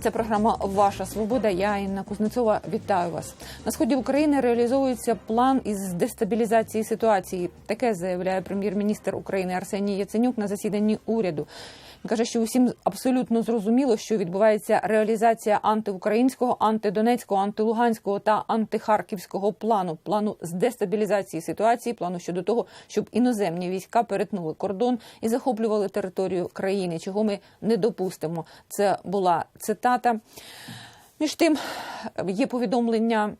Це програма Ваша свобода. Я Інна Кузнецова. Вітаю вас. На сході України реалізовується план із дестабілізації ситуації. Таке заявляє прем'єр-міністр України Арсеній Яценюк на засіданні уряду. Він каже, що усім абсолютно зрозуміло, що відбувається реалізація антиукраїнського, антидонецького, антилуганського та антихарківського плану, плану з дестабілізації ситуації, плану щодо того, щоб іноземні війська перетнули кордон і захоплювали територію країни, чого ми не допустимо. Це була цитата. Між тим є повідомлення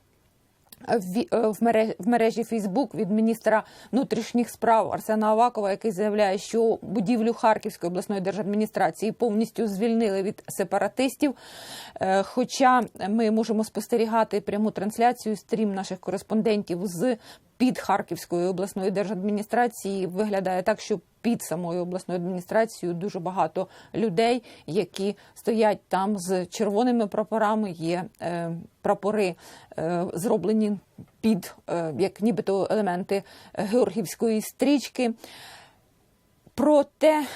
в е, мережі, в мережі Фейсбук від міністра внутрішніх справ Арсена Авакова, який заявляє, що будівлю Харківської обласної держадміністрації повністю звільнили від сепаратистів. Е, Хоча ми можемо спостерігати пряму трансляцію стрім наших кореспондентів з під Харківської обласної держадміністрації, виглядає так, що під самою обласною адміністрацією дуже багато людей, які стоять там з червоними прапорами. Є е, прапори е, зроблені під е, як нібито елементи георгівської стрічки. Про те,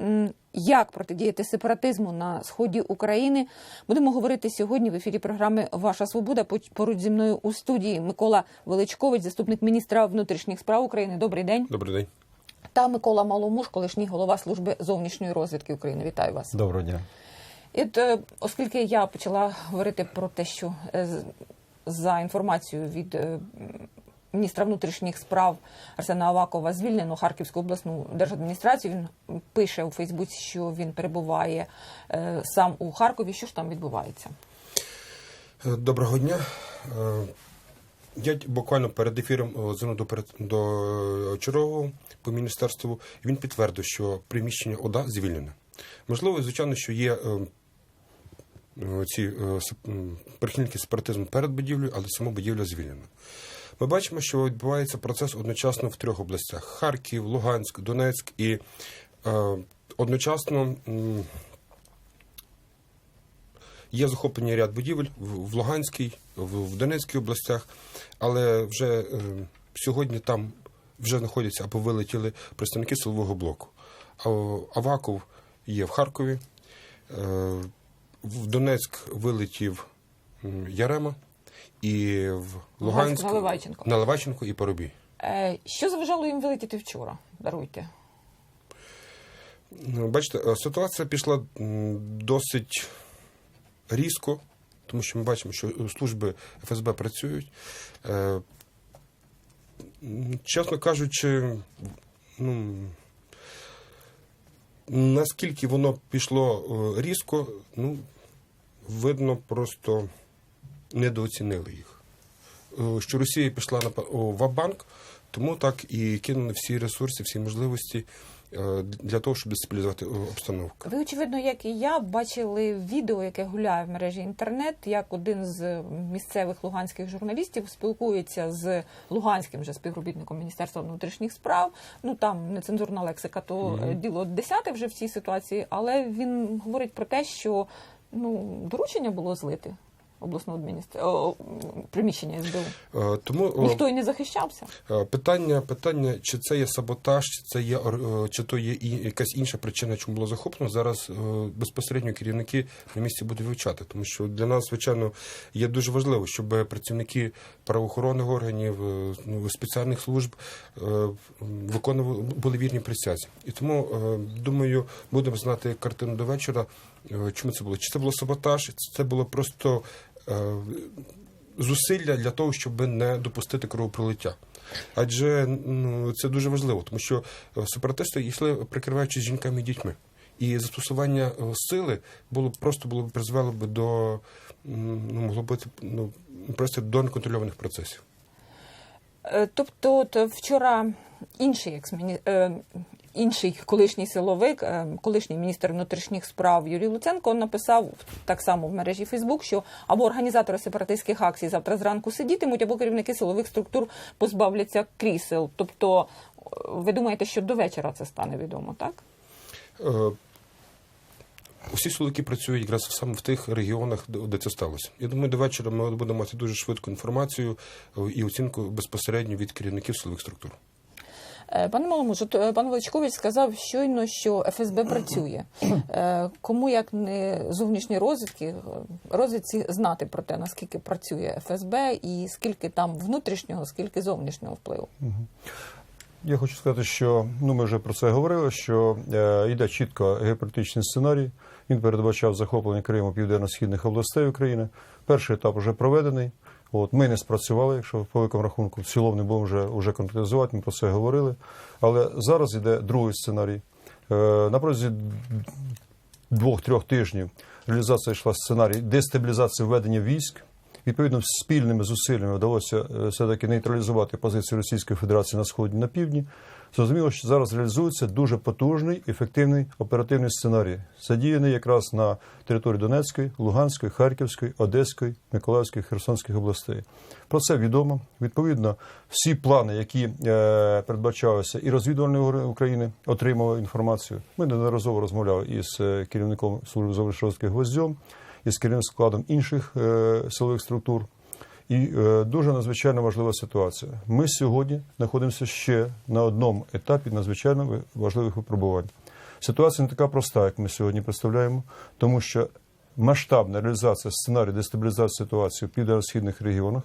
м, як протидіяти сепаратизму на сході України, будемо говорити сьогодні в ефірі програми Ваша Свобода. Поруч зі мною у студії Микола Величкович, заступник міністра внутрішніх справ України. Добрий день. Добрий день. Та Микола Маломуш, колишній голова служби зовнішньої розвідки України. Вітаю вас. Доброго дня. І от, е, оскільки я почала говорити про те, що е, за інформацією від е, міністра внутрішніх справ Арсена Авакова звільнено Харківську обласну держадміністрацію. Він пише у Фейсбуці, що він перебуває е, сам у Харкові. Що ж там відбувається? Е, Доброго дня. Е, Я буквально перед ефіром дзвонив до, до по міністерству. Він підтвердив, що приміщення ОДА звільнене. Можливо, звичайно, що є ці прихильники сепаратизму перед будівлею, але сама будівля звільнена. Ми бачимо, що відбувається процес одночасно в трьох областях: Харків, Луганськ, Донецьк і е, одночасно. Є захоплені ряд будівель в Луганській, в, в Донецькій областях, але вже е, сьогодні там вже знаходяться або вилетіли представники силового блоку. Аваков є в Харкові, е, в Донецьк вилетів Ярема, і в Луганськ Наливайченко. Наливайченко і Поробій. Е, Що заважало їм вилетіти вчора? Даруйте. Ну, Бачите, е, ситуація пішла досить різко, тому що ми бачимо, що служби ФСБ працюють. Е, Чесно кажучи, ну, наскільки воно пішло е, різко, ну, видно, просто недооцінили їх. Е, Що Росія пішла на Вабанк, тому так і кинули всі ресурси, всі можливості е, для того, щоб дестабілізувати е, обстановку. Ви, очевидно, як і я, бачили відео, яке гуляє в мережі інтернет, як один з місцевих луганських журналістів спілкується з луганським же співробітником Міністерства внутрішніх справ. Ну там нецензурна лексика, то е, діло десяте вже в цій ситуації, але він говорить про те, що ну доручення було злити обласну адміністрацію приміщення СБУ. Е, Тому е, Ніхто і не захищався. Е, Питання, питання, чи це є саботаж, чи це є чи то є і якась інша причина, чому було захоплено. Зараз безпосередньо керівники на місці будуть вивчати, тому що для нас, звичайно, є дуже важливо, щоб працівники правоохоронних органів, ну, спеціальних служб виконували були вірні присязі. І тому думаю, будемо знати картину до вечора. Чому це було? Чи це було саботаж, чи це було просто. Е, зусилля для того, щоб не допустити кровопролиття. Адже ну, це дуже важливо, тому що е, сепаратисти йшли прикриваючись жінками і дітьми. І застосування е, сили було просто було призвело б до ну, могло бути ну, просто до неконтрольованих процесів. Тобто, от вчора інший. Інший колишній силовик, е, колишній міністр внутрішніх справ Юрій Луценко написав так само в мережі Фейсбук, що або організатори сепаратистських акцій завтра зранку сидітимуть, або керівники силових структур позбавляться крісел. Тобто, е, ви думаєте, що до вечора це стане відомо, так? Е, Усі силовики працюють якраз саме в тих регіонах, де де це сталося. Я думаю, до вечора ми будемо мати дуже швидку інформацію е, і оцінку безпосередньо від керівників силових структур. Е, Пане Маламуш, от е, пан Величкович сказав щойно, що ФСБ працює. Е, Кому як не зовнішні розвідки, розвідці знати про те, наскільки працює ФСБ і скільки там внутрішнього, скільки зовнішнього впливу. Я хочу сказати, що ну ми вже про це говорили. Що йде чітко геополітичний сценарій. Він передбачав захоплення Криму південно-східних областей України. Перший етап вже проведений. От ми не спрацювали, якщо по великому рахунку в цілому не будемо вже, вже конкретизувати. Ми про це говорили. Але зараз йде другий сценарій. Е, на протязі двох-трьох тижнів реалізація йшла сценарій дестабілізації введення військ. Відповідно, спільними зусиллями вдалося е, все-таки нейтралізувати позицію Російської Федерації на сході на півдні. Зрозуміло, що зараз реалізується дуже потужний, ефективний оперативний сценарій, задіяний якраз на території Донецької, Луганської, Харківської, Одеської, Миколаївської, Херсонських областей. Про це відомо. Відповідно, всі плани, які е, передбачалися, і розвідувальні України отримали інформацію. Ми неодноразово розмовляли із е, керівником служби зовнішньої гвоздьом із керівним складом інших е, силових структур. І е, дуже надзвичайно важлива ситуація. Ми сьогодні знаходимося ще на одному етапі надзвичайно ви- важливих випробувань. Ситуація не така проста, як ми сьогодні представляємо, тому що масштабна реалізація сценарію дестабілізації ситуації в південно-східних регіонах,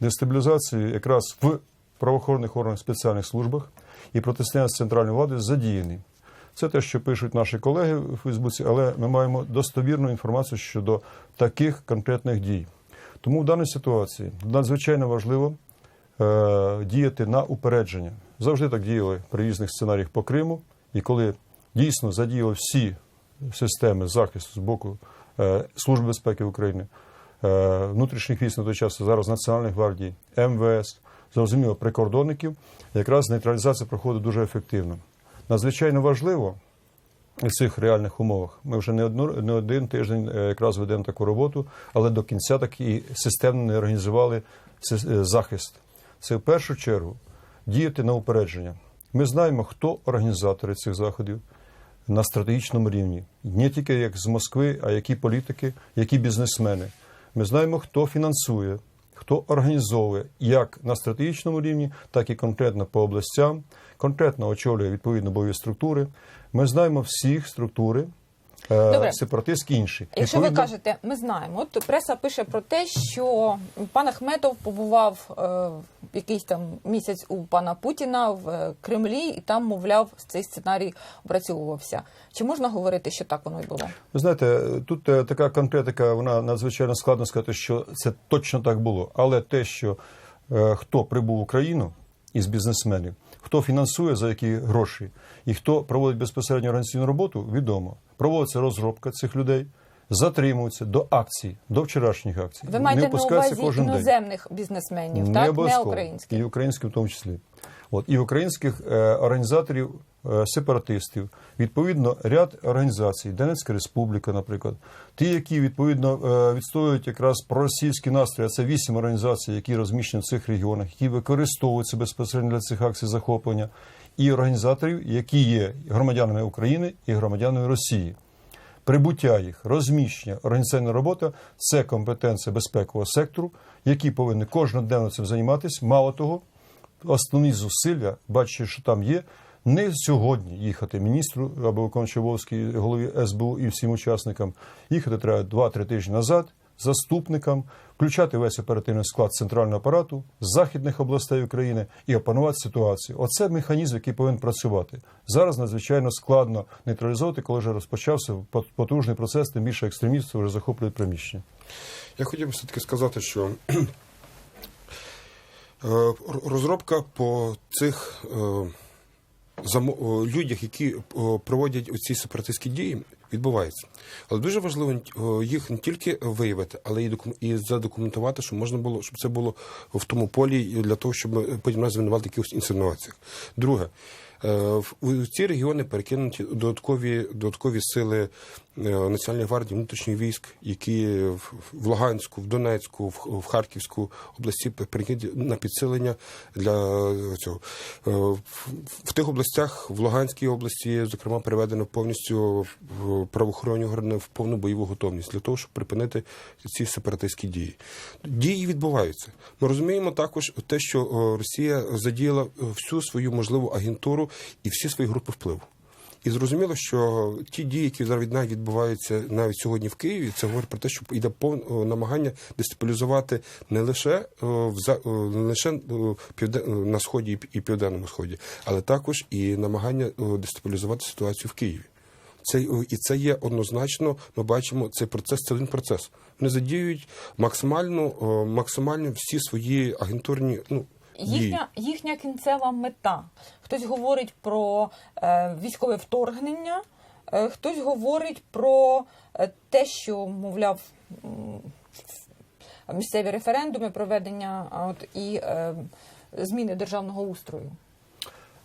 дестабілізації якраз в правоохоронних органах спеціальних службах і протистояння з центральною владою задіяні. Це те, що пишуть наші колеги в Фейсбуці, але ми маємо достовірну інформацію щодо таких конкретних дій. Тому в даній ситуації надзвичайно важливо е, діяти на упередження. Завжди так діяли при різних сценаріях по Криму, і коли дійсно задіяли всі системи захисту з боку е, Служби безпеки України, е, внутрішніх військ на той час зараз Національної гвардії, МВС, зрозуміло, прикордонників, якраз нейтралізація проходить дуже ефективно. Надзвичайно важливо цих реальних умовах. Ми вже не, одну, не один тиждень е, якраз ведемо таку роботу, але до кінця так і системно не організували е, захист. Це в першу чергу діяти на упередження. Ми знаємо, хто організатори цих заходів на стратегічному рівні, не тільки як з Москви, а які політики, які бізнесмени. Ми знаємо, хто фінансує, хто організовує як на стратегічному рівні, так і конкретно по областям, конкретно очолює відповідно бойові структури. Ми знаємо всіх структури, е, Добре. сепаратистські інші. Якщо ви кажете, ми знаємо, от преса пише про те, що пан Ахметов побував е, якийсь там місяць у пана Путіна в е, Кремлі, і там, мовляв, цей сценарій опрацьовувався. Чи можна говорити, що так воно і було? Ви знаєте, тут е, така конкретика, вона надзвичайно складно сказати, що це точно так було. Але те, що е, хто прибув в Україну із бізнесменів, хто фінансує за які гроші, і хто проводить безпосередньо організаційну роботу, відомо. Проводиться розробка цих людей, затримуються до акцій, до вчорашніх акцій. Ви маєте на увазі кожен іноземних бізнесменів, так не українських. І українських в тому числі. От, і українських е, організаторів, е, сепаратистів, відповідно, ряд організацій, Донецька Республіка, наприклад, ті, які відповідно е, відстоюють якраз проросійські настрої, а це вісім організацій, які розміщені в цих регіонах, які використовуються безпосередньо для цих акцій захоплення, і організаторів, які є громадянами України і громадянами Росії. Прибуття їх, розміщення, організаційна робота це компетенція безпекового сектору, який повинен кожноденно цим займатися. Мало того, основні зусилля, бачачи, що там є, не сьогодні їхати міністру або обов'язки голові СБУ і всім учасникам. Їхати треба 2-3 тижні назад, заступникам, включати весь оперативний склад центрального апарату західних областей України і опанувати ситуацію. Оце механізм, який повинен працювати. Зараз надзвичайно складно нейтралізувати, коли вже розпочався потужний процес, тим більше екстремістів вже захоплюють приміщення. Я хотів би все-таки сказати, що розробка по цих е, е, людях, які е, проводять ці сепаратистські дії, відбувається. Але дуже важливо е, їх не тільки виявити, але і, докум- і задокументувати, щоб можна було, щоб це було в тому полі для того, щоб потім нас звинували в якихось інсинуаціях. Друге. Е, У ці регіони перекинуті додаткові, додаткові сили е, Національної гвардії внутрішніх військ, які в Луганську, в Донецьку, в Харківську області перекинуті на підсилення для цього. Е, В тих областях, в Луганській області, зокрема, переведено повністю правоохоронні органи в повну бойову готовність для того, щоб припинити ці сепаратистські дії. Дії відбуваються. Ми розуміємо також те, що Росія задіяла всю свою можливу агентуру і всі свої групи впливу. І зрозуміло, що ті дії, які зараз від відбуваються навіть сьогодні в Києві, це говорить про те, що йде повне намагання дестабілізувати не лише в за- не лише на сході і південному сході, але також і намагання дестабілізувати ситуацію в Києві. Це і це є однозначно. Ми бачимо цей процес. Це один процес. Вони задіюють максимально, максимально всі свої агентурні ну. Їхня, їхня кінцева мета. Хтось говорить про е, військове вторгнення, е, хтось говорить про е, те, що, мовляв, місцеві референдуми, проведення от, і е, зміни державного устрою.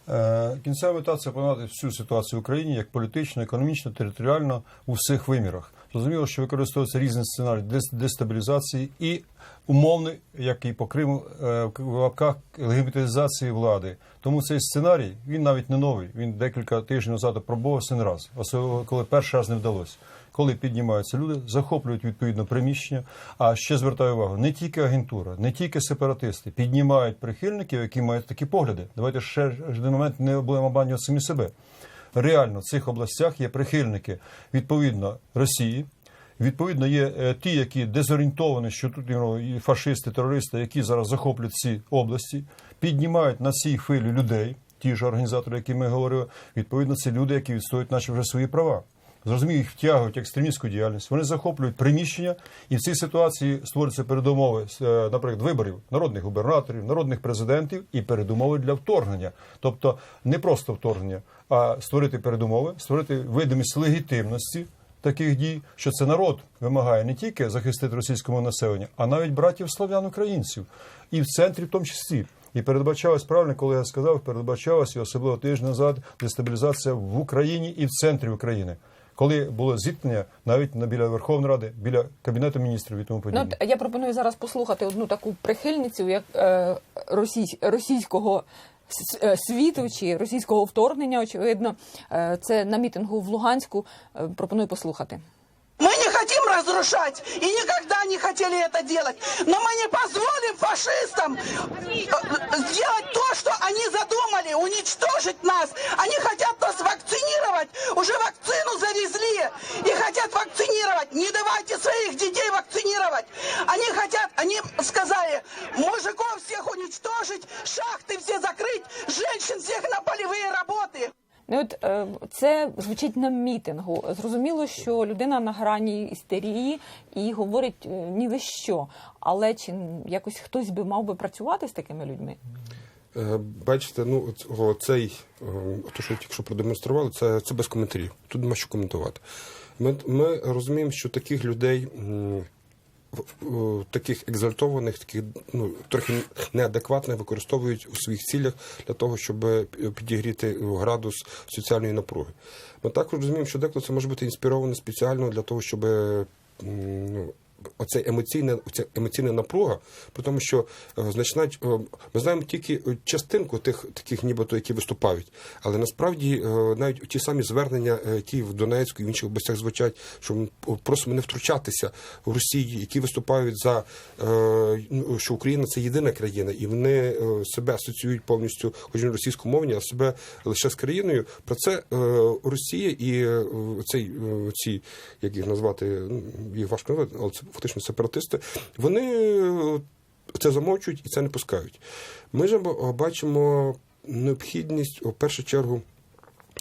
Е, Кінцева мета це понад всю ситуацію в Україні як політично, економічно, територіально у всіх вимірах. Зрозуміло, що використовується різні сценарії дестабілізації і умовний, як і по Криму, е, в лапках легітимізації влади. Тому цей сценарій він навіть не новий. Він декілька тижнів назад пробувався не раз, особливо коли перший раз не вдалося. Коли піднімаються люди, захоплюють відповідно приміщення. А ще звертаю увагу, не тільки агентура, не тільки сепаратисти піднімають прихильників, які мають такі погляди. Давайте ще один момент не будемо обманювати самі себе. Реально в цих областях є прихильники відповідно Росії. Відповідно, є е, ті, які дезорієнтовані, що тут ну, фашисти, терористи, які зараз захоплюють ці області, піднімають на цій хвилі людей, ті ж організатори, які ми говорили. Відповідно, це люди, які відстоюють наші вже свої права. Зрозуміло, їх втягують екстремістську діяльність. Вони захоплюють приміщення, і в цій ситуації створюються передумови, е, наприклад, виборів народних губернаторів, народних президентів і передумови для вторгнення. Тобто не просто вторгнення, а створити передумови, створити видимість легітимності таких дій, що це народ вимагає не тільки захистити російському населення, а навіть братів славян українців, і в центрі в тому числі. І передбачалось правильно, коли я сказав, передбачалось і особливо тиждень назад дестабілізація в Україні і в центрі України Коли було зіткнення навіть на біля Верховної Ради, біля кабінету міністрів і тому Ну, подібне. от я пропоную зараз послухати одну таку прихильницю, як е, російсь, російського с- е, світу чи російського вторгнення, очевидно. Е, це на мітингу в Луганську. Е, пропоную послухати. Мы не хотим разрушать и никогда не хотели это делать. Но мы не позволим фашистам э, сделать то, что они задумали, уничтожить нас. Они хотят нас вакцинировать. Уже вакцину це звучить на мітингу. Зрозуміло, що людина на грані істерії і говорить е, ні ви що. Але чи якось хтось би мав би працювати з такими людьми? Е, Бачите, ну цей, е, то, що тільки що продемонстрували, це, це без коментарів. Тут нема що коментувати. Ми, ми розуміємо, що таких людей, таких екзальтованих, таких ну, трохи неадекватних використовують у своїх цілях для того, щоб е, підігріти градус соціальної напруги. Ми також розуміємо, що деколи це може бути інспіровано спеціально для того, щоб ну, оця емоційна, оця емоційна напруга, тому, що е, значна, е, ми знаємо тільки е, частинку тих таких, нібито, які виступають, але насправді навіть ті самі звернення, які в Донецьку і в інших областях звучать, що ми просимо не втручатися в Росії, які виступають за ну, що Україна це єдина країна, і вони себе асоціюють повністю, хоч і російськомовні, а себе лише з країною. Про це Росія і цей ці, як їх назвати, ну, їх важко назвати, але це фактично сепаратисти. Вони е, це замовчують і це не пускають. Ми ж бачимо необхідність у першу чергу.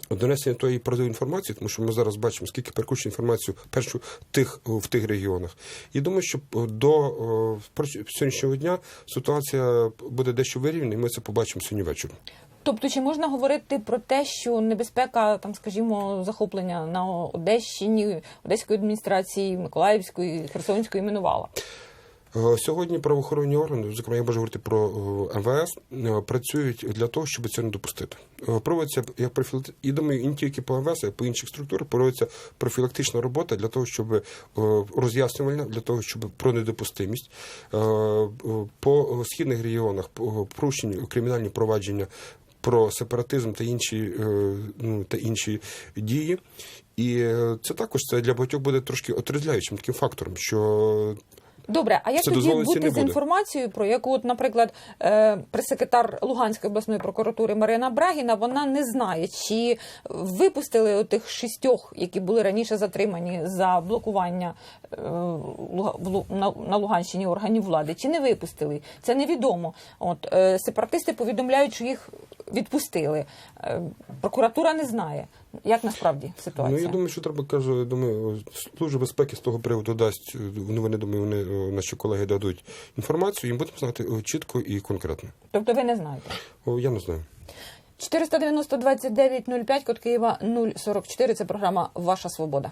Донесення тої правдивої інформації, тому що ми зараз бачимо, скільки перекручує інформацію першу тих в тих регіонах. І думаю, що до сьогоднішнього дня ситуація буде дещо вирівняна, і ми це побачимо сьогодні ввечері. Тобто, чи можна говорити про те, що небезпека, там, скажімо, захоплення на Одещині, Одеської адміністрації, Миколаївської, Херсонської минувала? Е, Сьогодні правоохоронні органи, зокрема, я можу говорити про е, МВС, е, працюють для того, щоб це не допустити. Проводиться як профілакти... і думаю, і не тільки по МВС, а по інших структурах проводиться профілактична робота для того, щоб роз'яснювальна, для того, щоб про недопустимість по східних регіонах по порушені кримінальні провадження. Про сепаратизм та інші е, ну та інші дії, і е, це також це для багатьох буде трошки отрезвляючим таким фактором, що Добре, а як Це тоді бути з інформацією, про яку, от, наприклад, е, прес-секретар Луганської обласної прокуратури Марина Брагіна, вона не знає, чи випустили тих шістьох, які були раніше затримані за блокування на, Луганщині органів влади, чи не випустили? Це невідомо. От сепаратисти повідомляють, що їх відпустили. Е, прокуратура не знає. Як насправді ситуація? Ну, я думаю, що треба кажу, думаю, служба безпеки з того приводу дасть. Ну, вони думаю, вони е, наші колеги дадуть інформацію, і будемо знати е, чітко і конкретно. Тобто ви не знаєте. О, я не знаю. 490 29 05, код Києва 044. Це програма Ваша Свобода.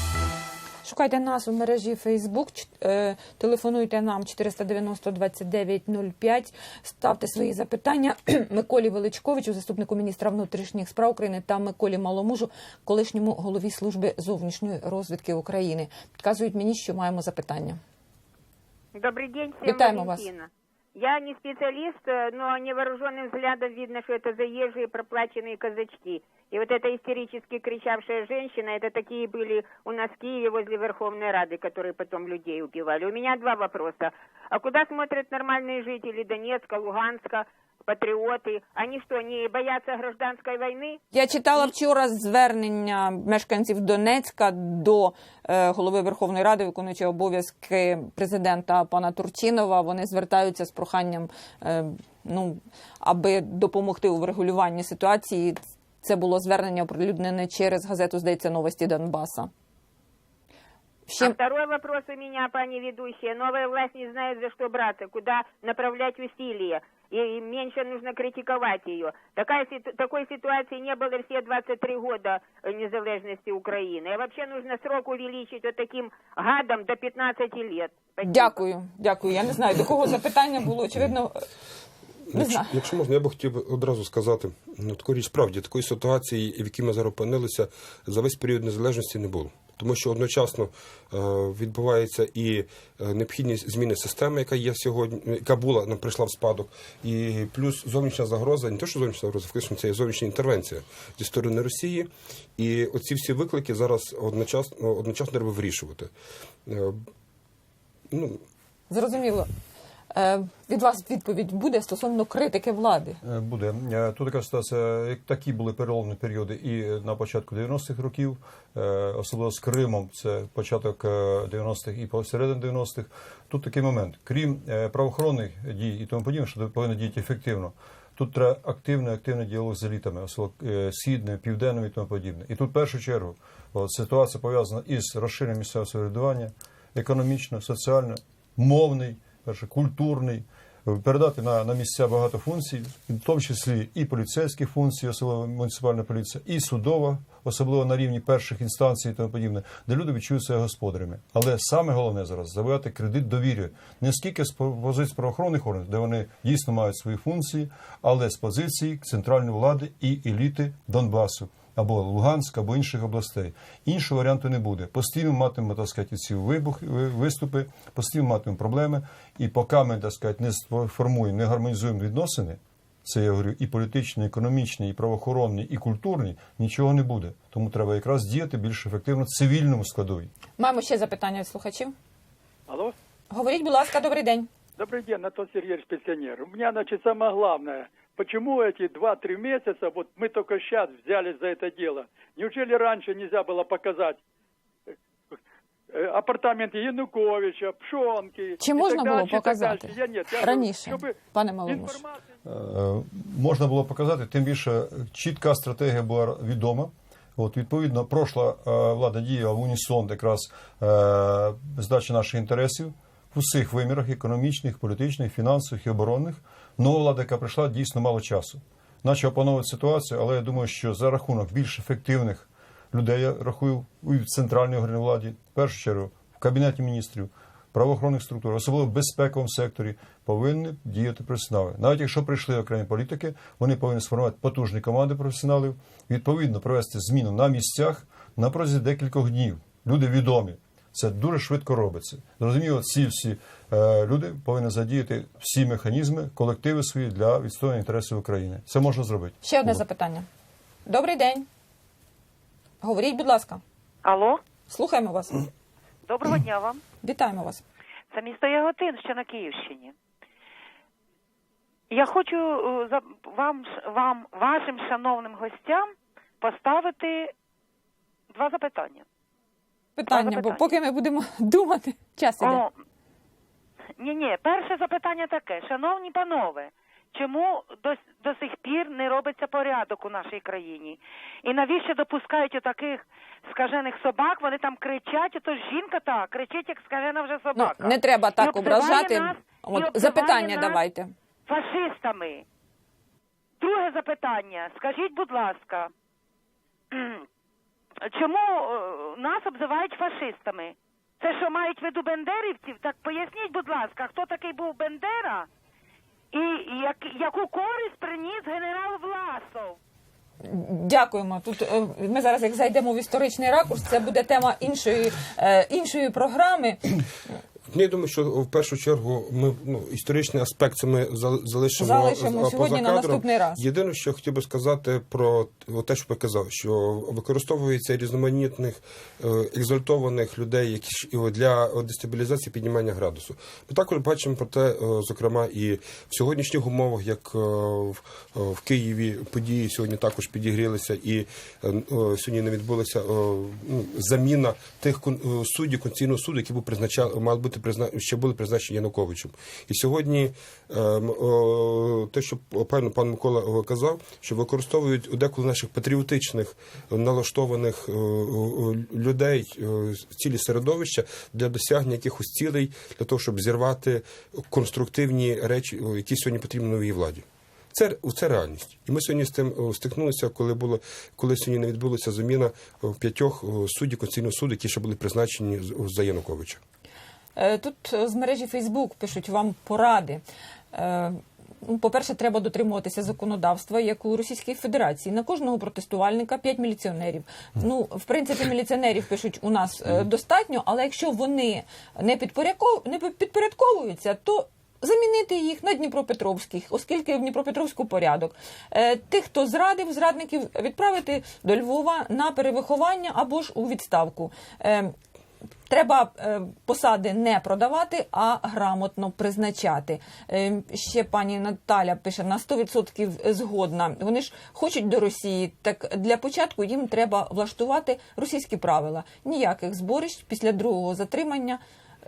Шукайте нас у мережі Facebook, ч- е, телефонуйте нам 490 29 05, ставте свої запитання Миколі Величковичу, заступнику міністра внутрішніх справ України та Миколі Маломужу, колишньому голові служби зовнішньої розвідки України. Підказують мені, що маємо запитання. Добрый день всем, Витаем вас. Валентина. Я не специалист, э, но невооруженным взглядом видно, что это заезжие проплаченные казачки. И вот эта истерически кричавшая женщина, это такие были у нас в Киеве возле Верховной Рады, которые потом людей убивали. У меня два вопроса. А куда смотрят нормальные жители Донецка, Луганска, патриоты? Они что, не боятся гражданской войны? Я читала вчора звернення мешканців Донецька до е, голови Верховної Ради, виконуючого обов'язки президента пана Турчинова. Вони звертаються з проханням, е, ну аби допомогти у врегулюванні ситуації. Це було звернення оприлюднене через газету, здається, новості Донбаса. А Ще второй вопрос у меня, пани ведущая. Новая власть не знает, за что браться, куда направлять усилия. И меньше нужно критиковать ее. Такая, ситу- такой ситуации не было все 23 года э, незалежности Украины. И вообще нужно срок увеличить вот таким гадом до 15 лет. Спасибо. дякую, дякую. Я не знаю, до кого запитання було. Очевидно, е, не Якщо, знаю. якщо можна, я би хотів одразу сказати, ну таку річ справді такої ситуації, в якій ми зараз опинилися, за весь період незалежності не було. Тому що одночасно е, відбувається і е, необхідність зміни системи, яка є сьогодні, яка була нам прийшла в спадок, і плюс зовнішня загроза, не те, що зовнішня загроза, фактично це є зовнішня інтервенція зі сторони Росії. І оці всі виклики зараз одночасно одночасно треба вирішувати. Е, ну, Зрозуміло. Е, Від вас відповідь буде стосовно критики влади. Е, Буде Е, тут така ситуація, як такі були переломні періоди і на початку 90-х років, особливо з Кримом, це початок е, 90-х і посередині 90-х. Тут такий момент. Крім правоохоронних дій і тому подібне, що повинно діяти ефективно. Тут треба активний активний діалог з елітами, особливо східними, південними і тому подібне. І тут в першу чергу ситуація пов'язана із розширенням місцевого самоврядування, економічно, соціально, мовний, перше, культурний, передати на, на місця багато функцій, в тому числі і поліцейські функції, особливо муніципальна поліція, і судова, особливо на рівні перших інстанцій і тому подібне, де люди відчують себе господарями. Але саме головне зараз завоювати кредит довіри не скільки з по- позицій правоохоронних органів, де вони дійсно мають свої функції, але з позиції центральної влади і еліти Донбасу. Або Луганська, або інших областей. Іншого варіанту не буде. Постійно матимемо, так сказати, ці вибух, ви- виступи, постійно матимемо проблеми. І поки ми, так сказати, не сформуємо, не гармонізуємо відносини, це я говорю і політичні, і економічні, і правоохоронні, і культурні, нічого не буде. Тому треба якраз діяти більш ефективно цивільному складові. Маємо ще запитання від слухачів. Алло? Говоріть, будь ласка, добрий день. Добрый день, Антон Сергеевич Пенсионер. У меня, значит, самое главное. Почему эти два-три месяца, вот мы только сейчас взялись за это дело? Неужели раньше нельзя было показать э, е, апартаменти Януковича, Пшонки. Чи і можна так було далі, і так показати далі. Я, ні, я, раніше, щоб пане Маломуш? інформація Е, можна було показати, тим більше чітка стратегія була відома. От, відповідно, пройшла е, влада діяла в унісон якраз е, здачі наших інтересів в усіх вимірах економічних, політичних, фінансових і оборонних. Нова влада, яка прийшла, дійсно мало часу. Наче опановувати ситуацію, але я думаю, що за рахунок більш ефективних людей, я рахую, в центральній владі, в першу чергу, в кабінеті міністрів, правоохоронних структур, особливо в безпековому секторі, повинні діяти професіонали. Навіть якщо прийшли окремі політики, вони повинні сформувати потужні команди професіоналів, відповідно провести зміну на місцях на протязі декількох днів. Люди відомі. Це дуже швидко робиться. Зрозуміло, ці всі е, люди повинні задіяти всі механізми, колективи свої для відстоювання інтересів України. Це можна зробити. Ще одне запитання. Добрий день. Говоріть, будь ласка. Алло, Слухаємо вас. доброго дня вам. Вітаємо вас. Це місто Яготин, що на Київщині. Я хочу е, вам, вам, вашим шановним гостям поставити два запитання. Питання, бо поки ми будемо думати, час іде. Ні, ні, перше запитання таке. Шановні панове, чому до, до сих пір не робиться порядок у нашій країні? І навіщо допускають отаких скажених собак? Вони там кричать, ото жінка та кричить, як скажена вже Ну, собака. не треба так обзиває ображати. нас- От обзиває запитання нас давайте. Фашистами. Друге запитання. Скажіть, будь ласка, чому е, нас обзивають фашистами? Це що мають в виду бендерівців? Так поясніть, будь ласка, хто такий був Бендера і як, яку користь приніс генерал Власов? Дякуємо. Тут е, ми зараз, як зайдемо в історичний ракурс, це буде тема іншої, е, іншої програми. Ну, Я думаю, що в першу чергу ми ну історичний аспект це ми зал- залишимо, Залишимо а, сьогодні поза на кадром. наступний раз. Єдине, що хотів би сказати про те, що ви казав, що використовується різноманітних е, екзальтованих людей, які для дестабілізації піднімання градусу. Ми також бачимо про те, е, зокрема, і в сьогоднішніх умовах, як е, в, Києві події сьогодні також підігрілися, і сьогодні не відбулася ну, заміна тих суддів Конституційного суду, які був призначав, мали бути ще були призначені Януковичем. І сьогодні е, м, о, те, що пан, пан Микола е, казав, що використовують деколи наших патріотичних налаштованих е, людей е, цілі середовища для досягнення якихось цілей, для того, щоб зірвати конструктивні речі, які сьогодні потрібні новій владі. Це, це реальність. І ми сьогодні з тим стикнулися, коли було коли сьогодні не відбулася заміна п'ятьох суддів Конституційного суду, які ще були призначені за Януковича. Е, Тут е, з мережі Фейсбук пишуть вам поради. Е, ну, По-перше, треба дотримуватися законодавства, як у Російській Федерації. На кожного протестувальника 5 міліціонерів. Ну, в принципі, міліціонерів пишуть у нас достатньо, але якщо вони не, підпорядков... не підпорядковуються, то замінити їх на Дніпропетровських, оскільки в Дніпропетровську порядок. Тих, хто зрадив, зрадників відправити до Львова на перевиховання або ж у відставку. Треба е, посади не продавати, а грамотно призначати. Е, ще пані Наталя пише на 100% згодна. Вони ж хочуть до Росії. Так для початку їм треба влаштувати російські правила. Ніяких зборищ після другого затримання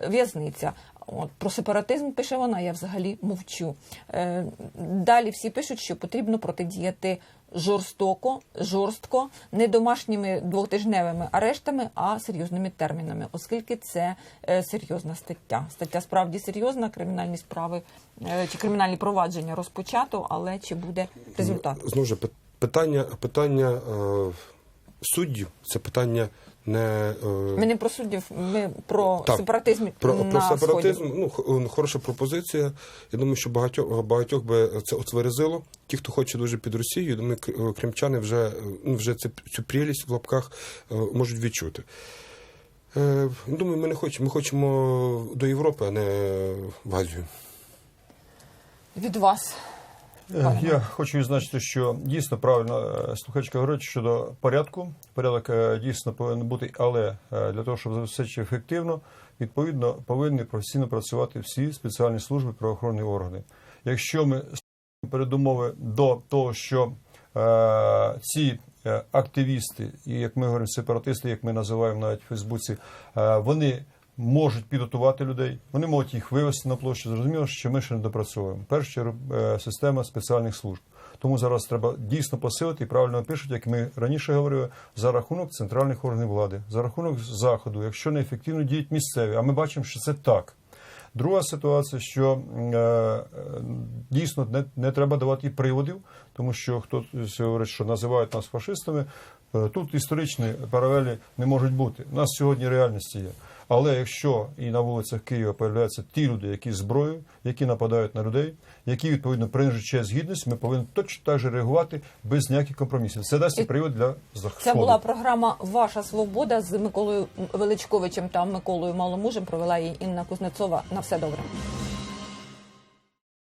е, в'язниця. От про сепаратизм пише вона. Я взагалі мовчу. Е, далі всі пишуть, що потрібно протидіяти жорстоко, жорстко, не домашніми двотижневими арештами, а серйозними термінами, оскільки це е, серйозна стаття. Стаття справді серйозна, кримінальні справи е, чи кримінальні провадження розпочато, але чи буде результат? Знову ж питання, питання е, суддів це питання не е, Ми не про суддів, ми про Так, сепаратизм Про, на про сепаратизм, Сході. ну е, хороша пропозиція. Я думаю, що багатьох багатьох би це отверезило. Ті, хто хоче дуже під Росією, я думаю, е, кримчани вже, ну, вже це, цю прелість в лапках можуть відчути. Е, Думаю, ми не хочемо. Ми хочемо до Європи, а не в Азію. Від вас. Е, Я хочу відзначити, що дійсно правильно е, слухачка говорить щодо порядку. Порядок е, дійсно повинен бути, але для того, щоб забезпечити ефективно, відповідно повинні професійно працювати всі спеціальні служби правоохоронні органи. Якщо ми передумови до того, що е, ці активісти, і як ми говоримо, сепаратисти, як ми називаємо навіть в Фейсбуці, е, вони можуть підготувати людей, вони можуть їх вивести на площу. Зрозуміло, що ми ще не допрацьовуємо. В першу е, система спеціальних служб. Тому зараз треба дійсно посилити і правильно пишуть, як ми раніше говорили, за рахунок центральних органів влади, за рахунок заходу, якщо неефективно діють місцеві. А ми бачимо, що це так. Друга ситуація, що е, е, дійсно не, не треба давати і приводів, тому що хтось говорить, що називають нас фашистами. Е, Тут історичні паралелі не можуть бути. У нас сьогодні реальності є. Але якщо і на вулицях Києва появляються ті люди, які зброю, які нападають на людей, які відповідно принижують честь гідність, ми повинні точно так же реагувати без ніяких компромісів. Це дасть і привод для заходу. Це була програма Ваша свобода з Миколою Величковичем та Миколою Маломужем. Провела її Інна Кузнецова. На все добре.